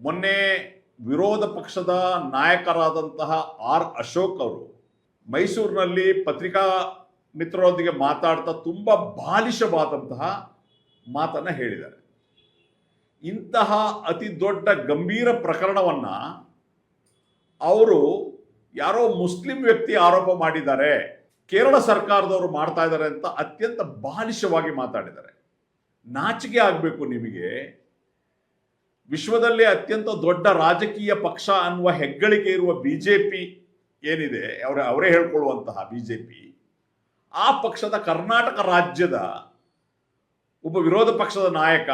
ಮೊನ್ನೆ ವಿರೋಧ ಪಕ್ಷದ ನಾಯಕರಾದಂತಹ ಆರ್ ಅಶೋಕ್ ಅವರು ಮೈಸೂರಿನಲ್ಲಿ ಪತ್ರಿಕಾ ಮಿತ್ರರೊಂದಿಗೆ ಮಾತಾಡ್ತಾ ತುಂಬ ಬಾಲಿಶವಾದಂತಹ ಮಾತನ್ನು ಹೇಳಿದ್ದಾರೆ. ಇಂತಹ ಅತಿ ದೊಡ್ಡ ಗಂಭೀರ ಪ್ರಕರಣವನ್ನ ಅವರು ಯಾರೋ ಮುಸ್ಲಿಂ ವ್ಯಕ್ತಿ ಆರೋಪ ಮಾಡಿದ್ದಾರೆ, ಕೇರಳ ಸರ್ಕಾರದವರು ಮಾಡ್ತಾ ಇದ್ದಾರೆ ಅಂತ ಅತ್ಯಂತ ಬಾಲಿಶವಾಗಿ ಮಾತಾಡಿದ್ದಾರೆ. ನಾಚಿಕೆ ಆಗಬೇಕು ನಿಮಗೆ. ವಿಶ್ವದಲ್ಲೇ ಅತ್ಯಂತ ದೊಡ್ಡ ರಾಜಕೀಯ ಪಕ್ಷ ಅನ್ನುವ ಹೆಗ್ಗಳಿಕೆ ಇರುವ ಬಿಜೆಪಿ ಏನಿದೆ, ಅವರ, ಅವರೇ ಹೇಳ್ಕೊಳ್ಳುವಂತಹ ಬಿಜೆಪಿ, ಆ ಪಕ್ಷದ ಕರ್ನಾಟಕ ರಾಜ್ಯದ ಒಬ್ಬ ವಿರೋಧ ಪಕ್ಷದ ನಾಯಕ,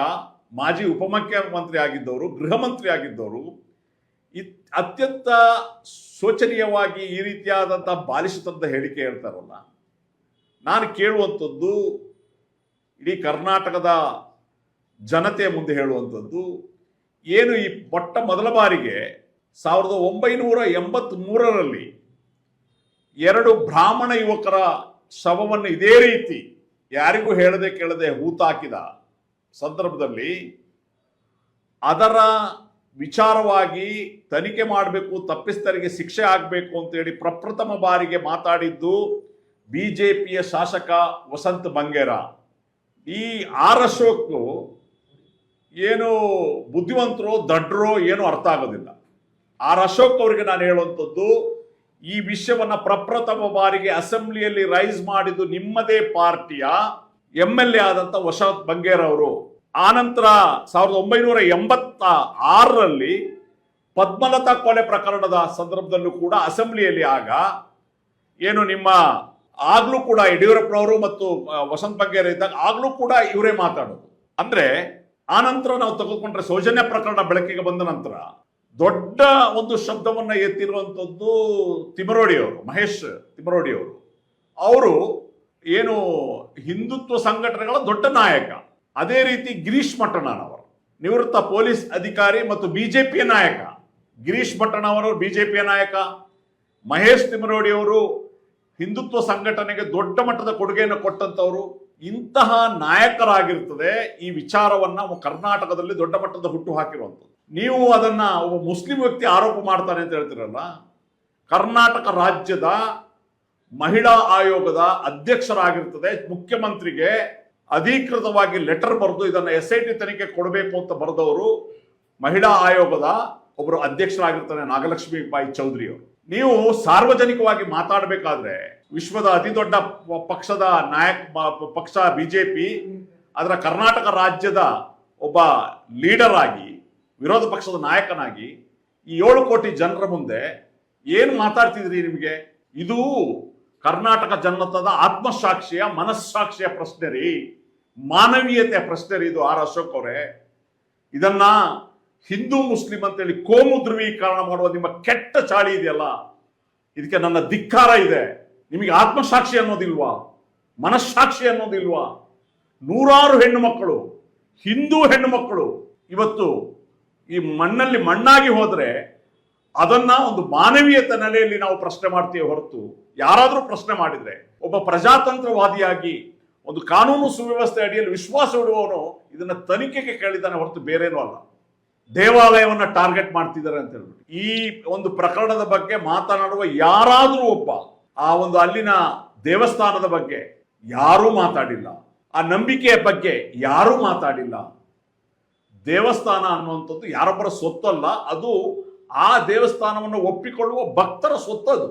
ಮಾಜಿ ಉಪಮುಖ್ಯಮಂತ್ರಿ ಆಗಿದ್ದವರು, ಗೃಹ ಮಂತ್ರಿ ಆಗಿದ್ದವರು ಅತ್ಯಂತ ಶೋಚನೀಯವಾಗಿ ಈ ರೀತಿಯಾದಂಥ ಬಾಲಿಶತನದ ಹೇಳಿಕೆ ಹೇಳ್ತಾರಲ್ಲ. ನಾನು ಕೇಳುವಂಥದ್ದು ಇಡೀ ಕರ್ನಾಟಕದ ಜನತೆಯ ಮುಂದೆ ಹೇಳುವಂಥದ್ದು ಏನು ಈ ಮೊಟ್ಟ ಮೊದಲ ಬಾರಿಗೆ ಸಾವಿರದ ಒಂಬೈನೂರ ಎಂಬತ್ತ್ ಮೂರರಲ್ಲಿ ಎರಡು ಬ್ರಾಹ್ಮಣ ಯುವಕರ ಶವವನ್ನು ಇದೇ ರೀತಿ ಯಾರಿಗೂ ಹೇಳದೆ ಕೇಳದೆ ಹೂತಾಕಿದ ಸಂದರ್ಭದಲ್ಲಿ ಅದರ ವಿಚಾರವಾಗಿ ತನಿಖೆ ಮಾಡಬೇಕು ತಪ್ಪಿಸ್ತರಿಗೆ ಶಿಕ್ಷೆ ಆಗಬೇಕು ಅಂತೇಳಿ ಪ್ರಪ್ರಥಮ ಬಾರಿಗೆ ಮಾತಾಡಿದ್ದು ಬಿಜೆಪಿಯ ಶಾಸಕ ವಸಂತ್ ಬಂಗೇರ. ಈ ಆರ್ ಅಶೋಕ್ ಏನು ಬುದ್ಧಿವಂತರೋ ದಡ್ರೋ ಏನು ಅರ್ಥ ಆಗೋದಿಲ್ಲ. ಆರ್ ಅಶೋಕ್ ಅವರಿಗೆ ನಾನು ಹೇಳುವಂಥದ್ದು, ಈ ವಿಷಯವನ್ನು ಪ್ರಪ್ರಥಮ ಬಾರಿಗೆ ಅಸೆಂಬ್ಲಿಯಲ್ಲಿ ರೈಸ್ ಮಾಡಿದ್ದು ನಿಮ್ಮದೇ ಪಾರ್ಟಿಯ ಎಂ ಎಲ್ ಎ ಆದಂತ ವಶಾತ್ ಬಂಗೇರ್ ಅವರು. ಆನಂತರ ಸಾವಿರದ ಒಂಬೈನೂರ ಎಂಬತ್ತ ಆರರಲ್ಲಿ ಪದ್ಮಲತಾ ಕೊಲೆ ಪ್ರಕರಣದ ಸಂದರ್ಭದಲ್ಲೂ ಕೂಡ ಅಸೆಂಬ್ಲಿಯಲ್ಲಿ ಆಗ ಏನು ನಿಮ್ಮ ಆಗ್ಲೂ ಕೂಡ ಯಡಿಯೂರಪ್ಪನವರು ಮತ್ತು ವಸಂತ್ ಬಂಗೇರ ಇದ್ದಾಗ ಆಗ್ಲೂ ಕೂಡ ಇವರೇ ಮಾತಾಡೋದು. ಅಂದ್ರೆ ಆ ನಂತರ ನಾವು ತೆಗೆದುಕೊಂಡ್ರೆ ಸೌಜನ್ಯ ಪ್ರಕರಣ ಬೆಳಕಿಗೆ ಬಂದ ನಂತರ ದೊಡ್ಡ ಒಂದು ಶಬ್ದವನ್ನ ಎತ್ತಿರುವಂಥದ್ದು ತಿಮರೋಡಿ ಅವರು ಮಹೇಶ್ ತಿಮರೋಡಿ ಅವರು ಏನು ಹಿಂದುತ್ವ ಸಂಘಟನೆಗಳ ದೊಡ್ಡ ನಾಯಕ. ಅದೇ ರೀತಿ ಗಿರೀಶ್ ಮಟ್ಟಣ್ಣನವರು ನಿವೃತ್ತ ಪೊಲೀಸ್ ಅಧಿಕಾರಿ ಮತ್ತು ಬಿಜೆಪಿಯ ನಾಯಕ. ಗಿರೀಶ್ ಭಟ್ಟಣ್ಣವರು ಬಿಜೆಪಿಯ ನಾಯಕ. ಮಹೇಶ್ ತಿಮರೋಡಿ ಅವರು ಹಿಂದುತ್ವ ಸಂಘಟನೆಗೆ ದೊಡ್ಡ ಮಟ್ಟದ ಕೊಡುಗೆಯನ್ನು ಕೊಟ್ಟಂತವರು. ಇಂತಹ ನಾಯಕರಾಗಿರ್ತದೆ ಈ ವಿಚಾರವನ್ನ ಕರ್ನಾಟಕದಲ್ಲಿ ದೊಡ್ಡ ಮಟ್ಟದ ಹುಟ್ಟು ಹಾಕಿರುವಂಥದ್ದು. ನೀವು ಅದನ್ನ ಒಬ್ಬ ಮುಸ್ಲಿಂ ವ್ಯಕ್ತಿ ಆರೋಪ ಮಾಡ್ತಾನೆ ಅಂತ ಹೇಳ್ತಿರಲ್ಲ, ಕರ್ನಾಟಕ ರಾಜ್ಯದ ಮಹಿಳಾ ಆಯೋಗದ ಅಧ್ಯಕ್ಷರಾಗಿರ್ತದೆ, ಮುಖ್ಯಮಂತ್ರಿಗೆ ಅಧಿಕೃತವಾಗಿ ಲೆಟರ್ ಬರೆದು ಇದನ್ನ ಎಸ್ ಐ ಟಿ ತನಿಖೆ ಕೊಡಬೇಕು ಅಂತ ಬರೆದವರು ಮಹಿಳಾ ಆಯೋಗದ ಒಬ್ಬರು ಅಧ್ಯಕ್ಷರಾಗಿರ್ತಾನೆ ನಾಗಲಕ್ಷ್ಮಿ ಬಾಯಿ ಚೌಧರಿ ಅವರು ನೀವು ಸಾರ್ವಜನಿಕವಾಗಿ ಮಾತಾಡಬೇಕಾದ್ರೆ ವಿಶ್ವದ ಅತಿ ದೊಡ್ಡ ಪಕ್ಷದ ನಾಯಕ ಪಕ್ಷ ಬಿಜೆಪಿ, ಅದರ ಕರ್ನಾಟಕ ರಾಜ್ಯದ ಒಬ್ಬ ಲೀಡರ್ ಆಗಿ, ವಿರೋಧ ಪಕ್ಷದ ನಾಯಕನಾಗಿ ಈ ಏಳು ಕೋಟಿ ಜನರ ಮುಂದೆ ಏನು ಮಾತಾಡ್ತಿದ್ರಿ ನಿಮಗೆ? ಇದು ಕರ್ನಾಟಕ ಜನತದ ಆತ್ಮಸಾಕ್ಷಿಯ, ಮನಸ್ಸಾಕ್ಷಿಯ ಪ್ರಶ್ನೆ ರೀ. ಮಾನವೀಯತೆಯ ಪ್ರಶ್ನೆ ರೀ ಇದು ಆರ್ ಅಶೋಕ್ ಅವರೇ. ಇದನ್ನ ಹಿಂದೂ ಮುಸ್ಲಿಂ ಅಂತೇಳಿ ಕೋಮು ಧ್ರುವೀಕರಣ ಮಾಡುವ ನಿಮ್ಮ ಕೆಟ್ಟ ಚಾಳಿ ಇದೆಯಲ್ಲ? ಇದಕ್ಕೆ ನನ್ನ ಧಿಕ್ಕಾರ ಇದೆ. ನಿಮಗೆ ಆತ್ಮಸಾಕ್ಷಿ ಅನ್ನೋದಿಲ್ವಾ? ಮನಸ್ಸಾಕ್ಷಿ ಅನ್ನೋದಿಲ್ವಾ? ನೂರಾರು ಹೆಣ್ಣು ಮಕ್ಕಳು, ಹಿಂದೂ ಹೆಣ್ಣು ಮಕ್ಕಳು. ಇವತ್ತು ಈ ಮಣ್ಣಲ್ಲಿ ಮಣ್ಣಾಗಿ ಹೋದ್ರೆ ಅದನ್ನ ಒಂದು ಮಾನವೀಯತೆ ನೆಲೆಯಲ್ಲಿ ನಾವು ಪ್ರಶ್ನೆ ಮಾಡ್ತೀವಿ ಹೊರತು ಯಾರಾದರೂ ಪ್ರಶ್ನೆ ಮಾಡಿದ್ರೆ, ಒಬ್ಬ ಪ್ರಜಾತಂತ್ರವಾದಿಯಾಗಿ ಒಂದು ಕಾನೂನು ಸುವ್ಯವಸ್ಥೆ ಅಡಿಯಲ್ಲಿ ವಿಶ್ವಾಸ ಇಡುವವನು ಇದನ್ನ ತನಿಖೆಗೆ ಕೇಳಿದ್ದಾನೆ ಹೊರತು ಬೇರೇನೂ ಅಲ್ಲ. ದೇವಾಲಯವನ್ನ ಟಾರ್ಗೆಟ್ ಮಾಡ್ತಿದ್ದಾರೆ ಅಂತ ಹೇಳ್ಬಿಟ್ಟು. ಈ ಒಂದು ಪ್ರಕರಣದ ಬಗ್ಗೆ ಮಾತನಾಡುವ ಯಾರಾದರೂ ಒಬ್ಬ ಆ ಒಂದು ಅಲ್ಲಿನ ದೇವಸ್ಥಾನದ ಬಗ್ಗೆ ಯಾರೂ ಮಾತಾಡಿಲ್ಲ. ಆ ನಂಬಿಕೆಯ ಬಗ್ಗೆ ಯಾರೂ ಮಾತಾಡಿಲ್ಲ. ದೇವಸ್ಥಾನ ಅನ್ನುವಂಥದ್ದು ಯಾರೊಬ್ಬರ ಸೊತ್ತಲ್ಲ ಅದು ಆ ದೇವಸ್ಥಾನವನ್ನು ಒಪ್ಪಿಕೊಳ್ಳುವ ಭಕ್ತರ ಸ್ವತ್ತದು.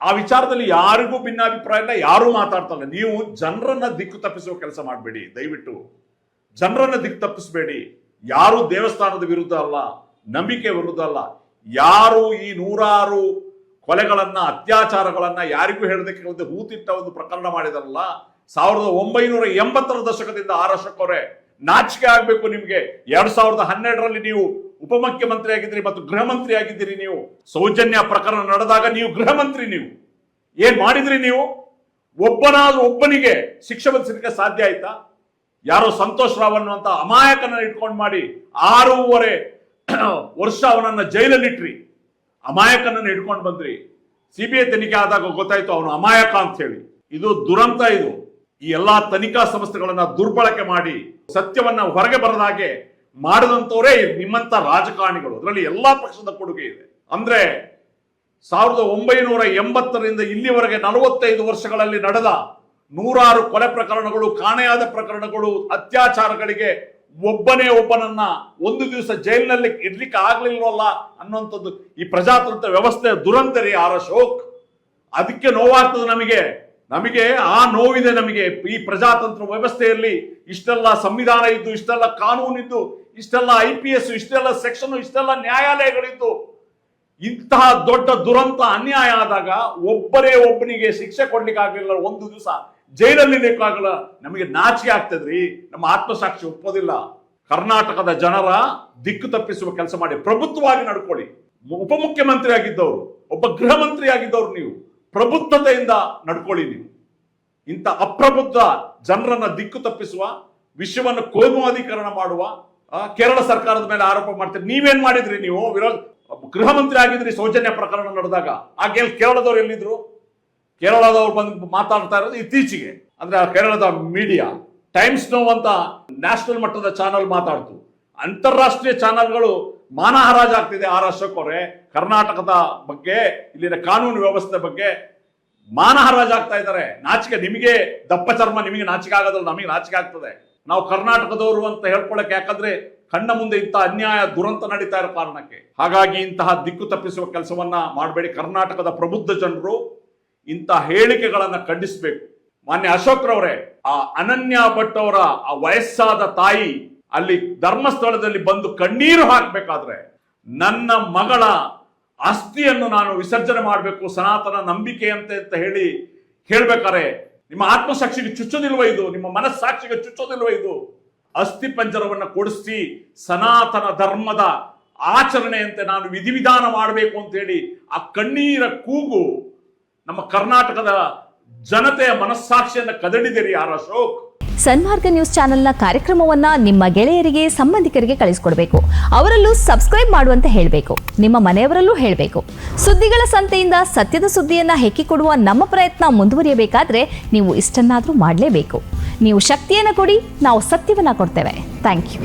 ಆ ವಿಚಾರದಲ್ಲಿ ಯಾರಿಗೂ ಭಿನ್ನಾಭಿಪ್ರಾಯ ಇಲ್ಲ, ಯಾರೂ ಮಾತಾಡ್ತಲ್ಲ ನೀವು ಜನರನ್ನ ದಿಕ್ಕು ತಪ್ಪಿಸುವ ಕೆಲಸ ಮಾಡಬೇಡಿ, ದಯವಿಟ್ಟು. ಜನರನ್ನ ದಿಕ್ಕು ತಪ್ಪಿಸಬೇಡಿ. ಯಾರು ದೇವಸ್ಥಾನದ ವಿರುದ್ಧ ಅಲ್ಲ ನಂಬಿಕೆ ವಿರುದ್ಧ ಅಲ್ಲ. ಯಾರು ಈ ನೂರಾರು ಕೊಲೆಗಳನ್ನ, ಅತ್ಯಾಚಾರಗಳನ್ನ ಯಾರಿಗೂ ಹೇಳದೆ ಕೇಳದೆ ಹೂತಿಟ್ಟ ಒಂದು ಪ್ರಕರಣ ಮಾಡಿದಾರಲ್ಲ, ಸಾವಿರದ ಒಂಬೈನೂರ ಎಂಬತ್ತರ ದಶಕದಿಂದ ಆರ್ ನಾಚಿಕೆ ಆಗಬೇಕು ನಿಮಗೆ. ಎರಡ್ ಸಾವಿರದ ಹನ್ನೆರಡರಲ್ಲಿ ನೀವು ಉಪಮುಖ್ಯಮಂತ್ರಿ ಆಗಿದ್ದೀರಿ ಮತ್ತು ಗೃಹ ಮಂತ್ರಿ ಆಗಿದ್ದೀರಿ ನೀವು. ಸೌಜನ್ಯ ಪ್ರಕರಣ ನಡೆದಾಗ ನೀವು ಗೃಹ ಮಂತ್ರಿ ನೀವು. ಏನ್ ಮಾಡಿದ್ರಿ ನೀವು? ಒಬ್ಬನಾದ್ರೂ ಒಬ್ಬನಿಗೆ ಶಿಕ್ಷೆ ವಿಧಿಸಲಿಕ್ಕೆ ಸಾಧ್ಯ ಆಯ್ತಾ? ಯಾರೋ ಸಂತೋಷ್ ರಾವ್ ಅನ್ನುವಂತ ಅಮಾಯಕನ ಇಟ್ಕೊಂಡು ಮಾಡಿ ಆರೂವರೆ ವರ್ಷ ಅವನನ್ನ ಜೈಲಲ್ಲಿಟ್ರಿ. ಅಮಾಯಕನನ್ನು ಹಿಡ್ಕೊಂಡು ಬಂದ್ರಿ. ಸಿಬಿಐ ತನಿಖೆ ಆದಾಗ ಗೊತ್ತಾಯ್ತು ಅವನು ಅಮಾಯಕ ಅಂತ ಹೇಳಿ. ಇದು ದುರಂತ ಇದು. ಈ ಎಲ್ಲಾ ತನಿಖಾ ಸಂಸ್ಥೆಗಳನ್ನ ದುರ್ಬಳಕೆ ಮಾಡಿ, ಸತ್ಯವನ್ನ ಹೊರಗೆ ಬರದ ಹಾಗೆ ನಿಮ್ಮಂತ ರಾಜಕಾರಣಿಗಳು. ಅದರಲ್ಲಿ ಎಲ್ಲಾ ಪಕ್ಷದ ಕೊಡುಗೆ ಇದೆ. ಅಂದ್ರೆ ಸಾವಿರದ ಒಂಬೈನೂರ ಎಂಬತ್ತರಿಂದ ಇಲ್ಲಿವರೆಗೆ ನಲವತ್ತೈದು ವರ್ಷಗಳಲ್ಲಿ ನಡೆದ ನೂರಾರು ಕೊಲೆ ಪ್ರಕರಣಗಳು, ಕಾಣೆಯಾದ ಪ್ರಕರಣಗಳು, ಅತ್ಯಾಚಾರಗಳಿಗೆ ಒಬ್ಬನೇ ಒಬ್ಬನನ್ನ ಒಂದು ದಿವಸ ಜೈಲಿನಲ್ಲಿ ಇಡ್ಲಿಕ್ಕೆ ಆಗ್ಲಿಲ್ವಲ್ಲ ಅನ್ನುವಂಥದ್ದು ಈ ಪ್ರಜಾತಂತ್ರ ವ್ಯವಸ್ಥೆ ದುರಂತರಿ ಆರ್ ಅಶೋಕ್. ಅದಕ್ಕೆ ನೋವಾಗ್ತದೆ ನಮಗೆ. ನಮಗೆ ಆ ನೋವಿದೆ ನಮಗೆ. ಈ ಪ್ರಜಾತಂತ್ರ ವ್ಯವಸ್ಥೆಯಲ್ಲಿ ಇಷ್ಟೆಲ್ಲ ಸಂವಿಧಾನ ಇದ್ದು, ಇಷ್ಟೆಲ್ಲ ಕಾನೂನಿದ್ದು ಇಷ್ಟೆಲ್ಲ ಐ ಪಿ ಎಸ್, ಇಷ್ಟೆಲ್ಲ ಸೆಕ್ಷನ್, ಇಷ್ಟೆಲ್ಲ ನ್ಯಾಯಾಲಯಗಳಿದ್ದು, ಇಂತಹ ದೊಡ್ಡ ದುರಂತ ಅನ್ಯಾಯ ಆದಾಗ ಒಬ್ಬರೇ ಒಬ್ಬನಿಗೆ ಶಿಕ್ಷೆ ಕೊಡ್ಲಿಕ್ಕೆ ಆಗಲಿಲ್ಲ ಒಂದು ದಿವಸ. ಜೈಲಲ್ಲಿ ಬೇಕಾಗಲ್ಲ. ನಮಗೆ ನಾಚಿಕೆ ಆಗ್ತದ್ರಿ. ನಮ್ಮ ಆತ್ಮಸಾಕ್ಷಿ ಒಪ್ಪೋದಿಲ್ಲ. ಕರ್ನಾಟಕದ ಜನರ ದಿಕ್ಕು ತಪ್ಪಿಸುವ ಕೆಲಸ ಮಾಡಿ ಪ್ರಭುತ್ವವಾಗಿ ನಡ್ಕೊಳ್ಳಿ. ಉಪಮುಖ್ಯಮಂತ್ರಿ ಆಗಿದ್ದವರು ಒಬ್ಬ ಗೃಹ ಮಂತ್ರಿ ಆಗಿದ್ದವ್ರು ನೀವು. ಪ್ರಬುದ್ಧತೆಯಿಂದ ನಡ್ಕೊಳ್ಳಿ ನೀವು. ಇಂಥ ಅಪ್ರಬುದ್ಧ ಜನರನ್ನ ದಿಕ್ಕು ತಪ್ಪಿಸುವ, ವಿಶ್ವವನ್ನು ಕೋಮುವಾದೀಕರಣ ಮಾಡುವ ಕೇರಳ ಸರ್ಕಾರದ ಮೇಲೆ ಆರೋಪ ಮಾಡ್ತೀರಿ. ನೀವೇನ್ ಮಾಡಿದ್ರಿ ನೀವು? ವಿರೋಧ ಗೃಹ ಮಂತ್ರಿ ಆಗಿದ್ರಿ, ಸೌಜನ್ಯ ಪ್ರಕರಣ ನಡೆದಾಗ. ಆ ಕೇರಳದವ್ರು ಎಲ್ಲಿದ್ರು? ಕೇರಳದವ್ರು ಬಂದು ಮಾತಾಡ್ತಾ ಇರೋದು ಇತ್ತೀಚೆಗೆ. ಅಂದ್ರೆ ಆ ಕೇರಳದ ಮೀಡಿಯಾ ಟೈಮ್ಸ್ ನೋ ಅಂತ ನ್ಯಾಷನಲ್ ಮಟ್ಟದ ಚಾನಲ್ ಮಾತಾಡ್ತು. ಅಂತಾರಾಷ್ಟ್ರೀಯ ಚಾನಲ್ಗಳು ಮಾನಹರಾಜ್ ಆಗ್ತಿದೆ ಅಶೋಕ್ ಅವರೇ. ಕರ್ನಾಟಕದ ಬಗ್ಗೆ, ಇಲ್ಲಿನ ಕಾನೂನು ವ್ಯವಸ್ಥೆ ಬಗ್ಗೆ ಮಾನಹರಾಜ್ ಆಗ್ತಾ ಇದ್ದಾರೆ. ನಾಚಿಕೆ, ನಿಮಗೆ ದಪ್ಪ ಚರ್ಮ, ನಿಮಗೆ ನಾಚಿಕೆ ಆಗೋದಿಲ್ಲ, ನಮಗೆ ನಾಚಿಕೆ ಆಗ್ತದೆ. ನಾವು ಕರ್ನಾಟಕದವರು ಅಂತ ಹೇಳ್ಕೊಳಕ್ ಯಾಕಂದ್ರೆ ಕಣ್ಣ ಮುಂದೆ ಇಂತಹ ಅನ್ಯಾಯ, ದುರಂತ ನಡೀತಾ ಇರೋ ಕಾರಣಕ್ಕೆ. ಹಾಗಾಗಿ ಇಂತಹ ದಿಕ್ಕು ತಪ್ಪಿಸುವ ಕೆಲಸವನ್ನ ಮಾಡಬೇಡಿ. ಕರ್ನಾಟಕದ ಪ್ರಬುದ್ಧ ಜನರು ಇಂಥ ಹೇಳಿಕೆಗಳನ್ನ ಖಂಡಿಸಬೇಕು. ಮಾನ್ಯ ಅಶೋಕ್ರವರೇ ಆ ಅನನ್ಯ ಭಟ್ ಅವರ ಆ ವಯಸ್ಸಾದ ತಾಯಿ ಅಲ್ಲಿ ಧರ್ಮಸ್ಥಳದಲ್ಲಿ ಬಂದು ಕಣ್ಣೀರು ಹಾಕಬೇಕಾದ್ರೆ ನನ್ನ ಮಗಳ ಅಸ್ಥಿಯನ್ನು ನಾನು ವಿಸರ್ಜನೆ ಮಾಡಬೇಕು, ಸನಾತನ ನಂಬಿಕೆ ಅಂತ ಅಂತ ಹೇಳಿ ಹೇಳ್ಬೇಕಾರೆ ನಿಮ್ಮ ಆತ್ಮಸಾಕ್ಷಿಗೆ ಚುಚ್ಚೋದಿಲ್ವ ಇದು? ನಿಮ್ಮ ಮನಸ್ಸಾಕ್ಷಿಗೆ ಚುಚ್ಚೋದಿಲ್ವ ಇದು? ಅಸ್ಥಿ ಪಂಜರವನ್ನು ಕೊಡಿಸಿ ಸನಾತನ ಧರ್ಮದ ಆಚರಣೆಯಂತೆ ನಾನು ವಿಧಿವಿಧಾನ ಮಾಡಬೇಕು ಅಂತ ಹೇಳಿ ಆ ಕಣ್ಣೀರ ಕೂಗು ನಮ್ಮ ಕರ್ನಾಟಕದ ಜನತೆಯ ಮನಸ್ಸಾಕ್ಷಿಯನ್ನು ಕದಡಿದಿರಿ ಯಾರ ಅಶೋಕ್. ಸನ್ಮಾರ್ಗ ನ್ಯೂಸ್ ಚಾನೆಲ್ನ ಕಾರ್ಯಕ್ರಮವನ್ನ ನಿಮ್ಮ ಗೆಳೆಯರಿಗೆ, ಸಂಬಂಧಿಕರಿಗೆ ಕಳಿಸ್ಕೊಡ್ಬೇಕು. ಅವರಲ್ಲೂ ಸಬ್ಸ್ಕ್ರೈಬ್ ಮಾಡುವಂತೆ ಹೇಳಬೇಕು. ನಿಮ್ಮ ಮನೆಯವರಲ್ಲೂ ಹೇಳಬೇಕು. ಸುದ್ದಿಗಳ ಸಂತೆಯಿಂದ ಸತ್ಯದ ಸುದ್ದಿಯನ್ನ ಹೆಕ್ಕಿಕೊಡುವ ನಮ್ಮ ಪ್ರಯತ್ನ ಮುಂದುವರಿಯಬೇಕಾದ್ರೆ ನೀವು ಇಷ್ಟನ್ನಾದರೂ ಮಾಡಲೇಬೇಕು. ನೀವು ಶಕ್ತಿಯನ್ನು ಕೊಡಿ, ನಾವು ಸತ್ಯವನ್ನ ಕೊಡ್ತೇವೆ. Thank you